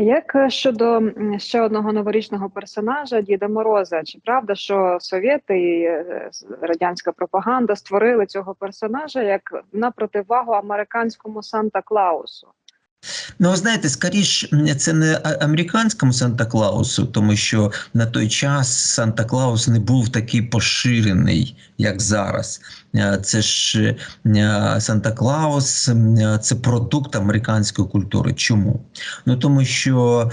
А як е, щодо ще одного новорічного персонажа Діда Мороза? Чи правда, що совєти і е, радянська пропаганда створили цього персонажа як на противагу американському Санта Клаусу? Ну, ви знаєте, скоріш це не американському Санта Клаусу, тому що на той час Санта Клаус не був такий поширений, як зараз. Це ж Санта Клаус, це продукт американської культури. Чому? Ну тому що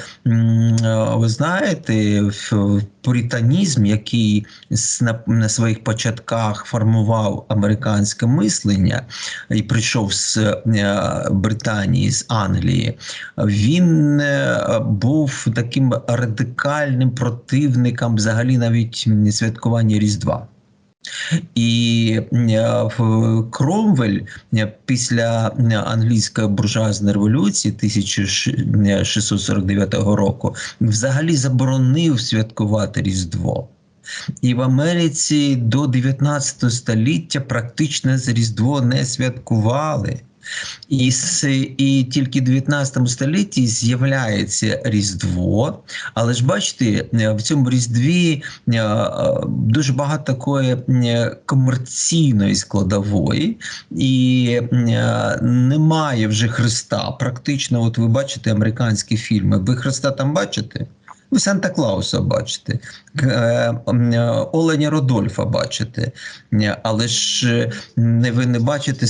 ви знаєте, пуританізм, який на своїх початках формував американське мислення і прийшов з Британії, з Англії, він був таким радикальним противником взагалі навіть святкування Різдва. І е, Кромвель е, після англійської буржуазної революції 1649 року взагалі заборонив святкувати Різдво. І в Америці до 19 століття практично з Різдво не святкували. І і тільки в 19 столітті з'являється Різдво, але ж бачите, в цьому Різдві е, дуже багато такої комерційної складової, і е, немає вже Христа. Практично, от ви бачите американські фільми. Ви Христа там бачите? Ви Санта Клауса бачите, е, Оленя Родольфа бачите, але ж не ви не бачите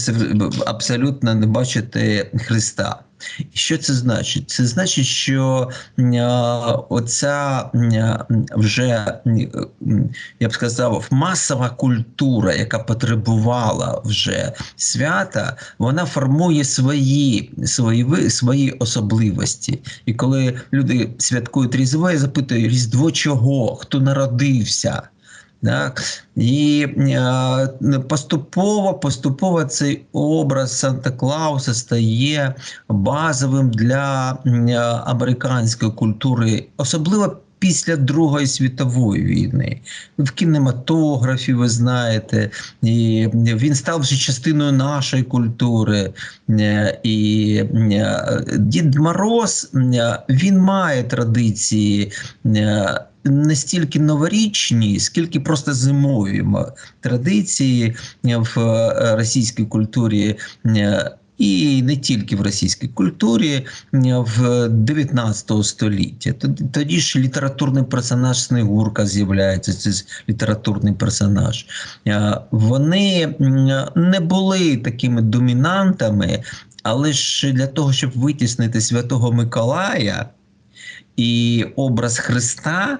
абсолютно не бачите Христа. Що це значить? Це значить, що оця вже я б сказав, масова культура, яка потребувала вже свята, вона формує свої свої, свої особливості. І коли люди святкують Різдво, я запитую, Різдво чого? Хто народився? Так? І е, поступово поступово цей образ Санта Клауса стає базовим для американської культури, особливо після Другої світової війни. В кінематографі, ви знаєте, і він став вже частиною нашої культури. І Дід Мороз він має традиції не стільки новорічні, скільки просто зимові традиції в е, російській культурі. Е, і не тільки в російській культурі е, в 19 століття. Тоді ж літературний персонаж Снегурка з'являється. Це літературний персонаж. Вони не були такими домінантами, але ж для того, щоб витіснити Святого Миколая і образ Христа.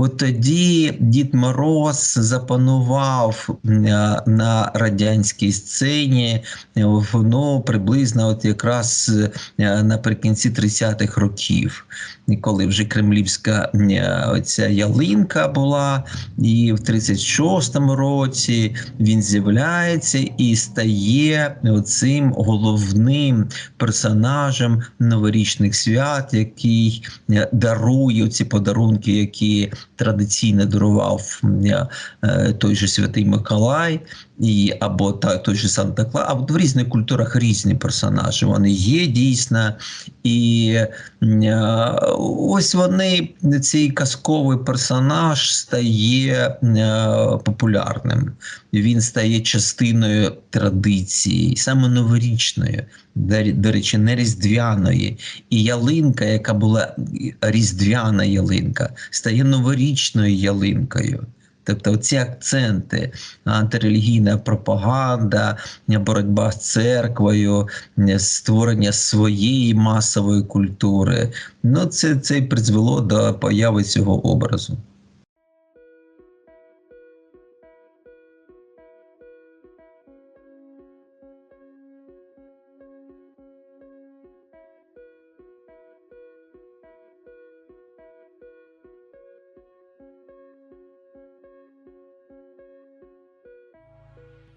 От тоді Дід Мороз запанував е, на радянській сцені ну, приблизно от якраз е, наприкінці 30-х років, коли вже кремлівська е, оця ялинка була, і в 36-му році він з'являється і стає цим головним персонажем новорічних свят, який дарує ці подарунки, які традиційно дарував е, той же Святий Миколай і або та той же Санта Клаус, а в різних культурах різні персонажі. Вони є дійсно. І е, ось вони, цей казковий персонаж стає е, популярним. Він стає частиною традиції, саме новорічної, до речі, не різдвяної. І ялинка, яка була різдвяна ялинка, стає новорічною ялинкою. Тобто ці акценти, антирелігійна пропаганда, боротьба з церквою, створення своєї масової культури, ну це це й призвело до появи цього образу.